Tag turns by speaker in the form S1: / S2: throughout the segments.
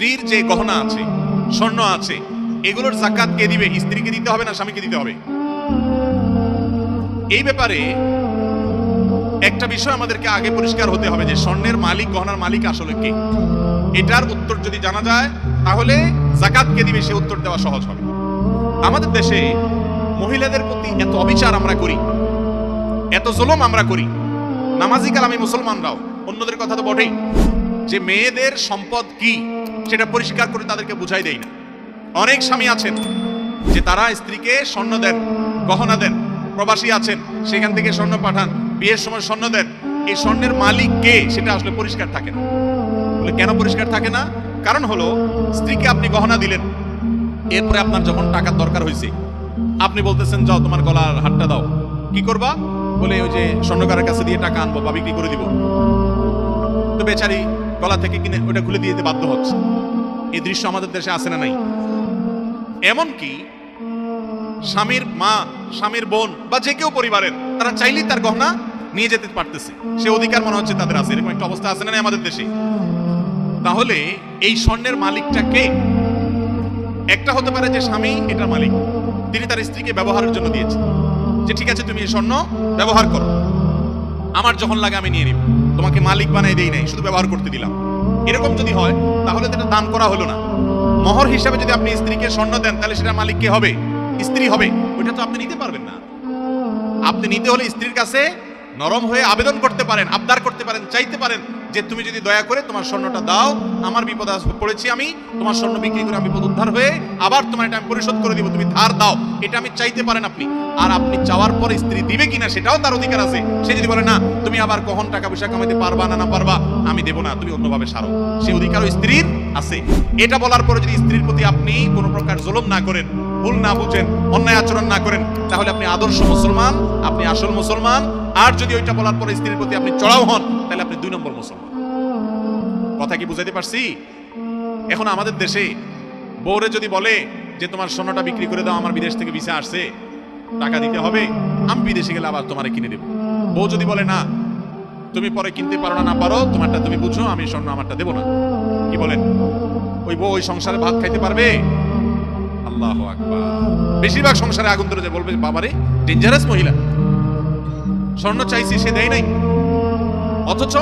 S1: স্ত্রীর যে গহনা আছে, স্বর্ণ আছে, এগুলোর জাকাত কে দিবে? স্ত্রীকে দিতে হবে না স্বামীকে দিতে হবে? এই ব্যাপারে একটা বিষয় আমাদেরকে আগে পরিষ্কার হতে হবে যে স্বর্ণের মালিক, গহনার মালিক আসলে কে? এটার উত্তর যদি জানা যায়, তাহলে জাকাত কে দিবে সে উত্তর দেওয়া সহজ হবে। আমাদের দেশে মহিলাদের প্রতি এত অবিচার আমরা করি, এত জুলুম আমরা করি। নামাজি কালামি মুসলমানরাও, অন্যদের কথা তো বটেই। যে মেয়েদের সম্পদ কি, সেটা পরিষ্কার করে তাদেরকে বুঝাই দেয় না। অনেক স্বামী আছেন যে তারা স্ত্রীকে স্বর্ণ দেন, গহনা দেন, প্রবাসী আছেন, সেখান থেকে স্বর্ণ পাঠান, বিয়ের সময় স্বর্ণ দেন। এই স্বর্ণের মালিক কে, সেটা আসলে পরিষ্কার থাকে না। বলে কেন পরিষ্কার থাকে না? কারণ হলো, স্ত্রীকে আপনি গহনা দিলেন, এরপরে আপনার যখন টাকার দরকার হয়েছে, আপনি বলতেছেন, যাও, তোমার গলার হাতটা দাও। কি করবা? বলে, ওই যে স্বর্ণকারের কাছে দিয়ে টাকা আনব বা বিক্রি করে দিব। তো বেচারি গলা থেকে কিনে ওটা খুলে দিতে বাধ্য হচ্ছে। এই দৃশ্য আমাদের দেশে আসে না নাই? এমনকি স্বামীর মা, স্বামীর বোন বা যে কেউ পরিবারের, তারা চাইলেই তার গহনা নিয়ে যেতে পারতেছে। সে অধিকার মনে হচ্ছে তাদের আছে, এরকম একটা অবস্থা আছে না আমাদের দেশে? তাহলে এই স্বর্ণের মালিকটা কে? একটা হতে পারে যে স্বামী, এটার মালিক। তিনি তার স্ত্রীকে ব্যবহারের জন্য দিয়েছেন। যে ঠিক আছে, তুমি এই স্বর্ণ ব্যবহার করো। আমার যখন লাগে আমি নিয়ে নিব। তোমাকে মালিক বানাই দেই নাই, শুধু ব্যবহার করতে দিলাম। এরকম যদি হয়, তাহলে তো দান করা হলো না। মহর হিসাবে যদি আপনি স্ত্রীকে স্বর্ণ দেন, তাহলে সেটা মালিককে হবে? স্ত্রী হবে। ওইটা তো আপনি নিতে পারবেন না। আপনি নিতে হলে স্ত্রীর কাছে নরম হয়ে আবেদন করতে পারেন, আবদার করতে পারেন, চাইতে পারেন। যে তুমি যদি দয়া করে তোমার স্বর্ণটা দাও, আমার বিপদ পড়েছি আমি, তোমার স্বর্ণ বিক্রি করে আমি বিপদ উদ্ধার হয়ে আবার তোমার এটা আমি পরিশোধ করে দিব, তুমি ধার দাও। এটা আমি চাইতে পারেন আপনি। আর আপনি চাওয়ার পরে স্ত্রী দিবে কিনা সেটাও তার অধিকার আছে। সে যদি বলে, না, তুমি আবার কখন টাকা পয়সা কামাইতে পারবা না না পারবা, আমি দেবো না, তুমি অন্যভাবে সারো। সে অধিকারও স্ত্রীর আছে। এটা বলার পরে যদি স্ত্রীর প্রতি আপনি কোনো প্রকার জুলুম না করেন ভুল না বুঝেন, অন্যায় আচরণ না করেন, তাহলে আপনি আদর্শ মুসলমান, আপনি আসল মুসলমান। আর যদি ওইটা বলার পরে স্ত্রীর প্রতি আপনি চড়াও হন, তাহলে আপনি দুই নম্বর মুসলমান। কথা কি বুঝাইতে পারছি? এখন আমাদের দেশে বউরে যদি বলে যে, তোমার স্বর্ণটা বিক্রি করে দাও, আমার বিদেশ থেকে ভিসা আসছে, টাকা দিতে হবে, আমি বিদেশে গেলে আবার তোমারে কিনে দেবো। বউ যদি বলে, না, তুমি পরে কিনতে পারো না না পারো, তোমারটা তুমি বুঝো, আমি স্বর্ণ আমারটা দেবো না। কি বলেন? ওই বউ ওই সংসারে ভাত খাইতে পারবে? আল্লাহ বেশিরভাগ সংসারে আগুন ধরে যে বলবে, বাবারে ডেঞ্জারাস মহিলা। স্বর্ণ চাইছি, সে দেয় নাই। অথচ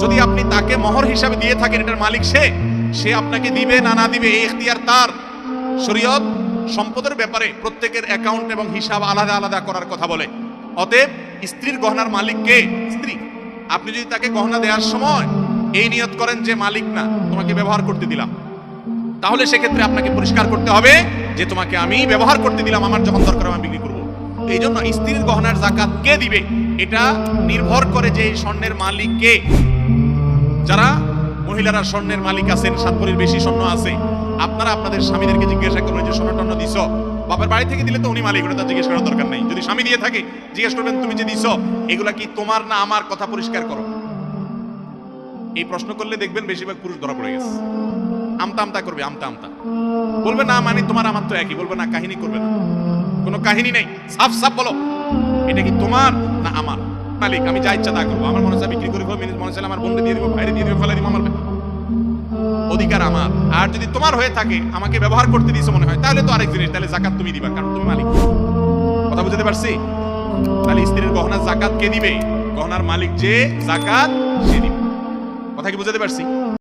S1: যদি আপনি তাকে মহর হিসাবে দিয়ে থাকেন, এটার মালিক সে সে আপনাকে দিবে না না দিবে এই তার। শরীয়ত সম্পদের ব্যাপারে প্রত্যেকের অ্যাকাউন্ট এবং হিসাব আলাদা আলাদা করার কথা বলে। অতএব, স্ত্রীর গহনার মালিক কে? স্ত্রী। আপনি যদি তাকে গহনা দেওয়ার সময় এই নিয়ত করেন যে মালিক না, তোমাকে ব্যবহার করতে দিলাম। তাহলে সেক্ষেত্রে আপনাকে পরিষ্কার করতে হবে যে তোমাকে আমি ব্যবহার করতে দিলাম, আমার যখন দরকার আমি বিক্রি করব। এই জন্য স্ত্রীর গহনার জাকাত কে দিবে? এটা নির্ভর করে যে স্বর্ণের মালিক কে। যারা মহিলারা স্বর্ণের মালিক আছেন সাত বেশি স্বর্ণ আছে, আপনারা আপনাদের স্বামীদেরকে জিজ্ঞাসা করবেন যে স্বর্ণ টর্ণ দিছ? বাবার বাড়ি থেকে দিলে তো উনি মালিক, ওটা জিজ্ঞেস করার দরকার নেই। যদি স্বামী দিয়ে থাকে, জিজ্ঞেস করবেন, তুমি যে দিছ, এগুলা কি তোমার না আমার? কথা পরিষ্কার করো। এই প্রশ্ন করলে দেখবেন বেশিরভাগ পুরুষ ধরা পড়ে গেছে। আমতা আমতা করবে, আমতা আমতা। বলবে, না মানে তোমার আমার তো একই। বলবে, না, কাহিনী করবে না। কোনো কাহিনী নেই। সাফ সাফ বলো। এটা কি তোমার না আমার? মালিক, আমি যা ইচ্ছা তা করব। আমার মনে বিক্রি করে মনে হচ্ছে আমার বন্ধু দিয়ে দিব বাইরে দিয়ে দিব, ফেলে দিব আমার অধিকার আমার। আর যদি তোমার হয়ে থাকে, আমাকে ব্যবহার করতে দিয়েছ মনে হয়, তাহলে তো আরেক জিনিস, তাহলে জাকাত তুমি দিবা, কারণ তুমি মালিক। কথা বুঝতে পারছি? তাহলে স্ত্রীর গহনার জাকাত কে দিবে? গহনার মালিক যে জাকাত সে দিবে। কথা কি বুঝতে পারছি?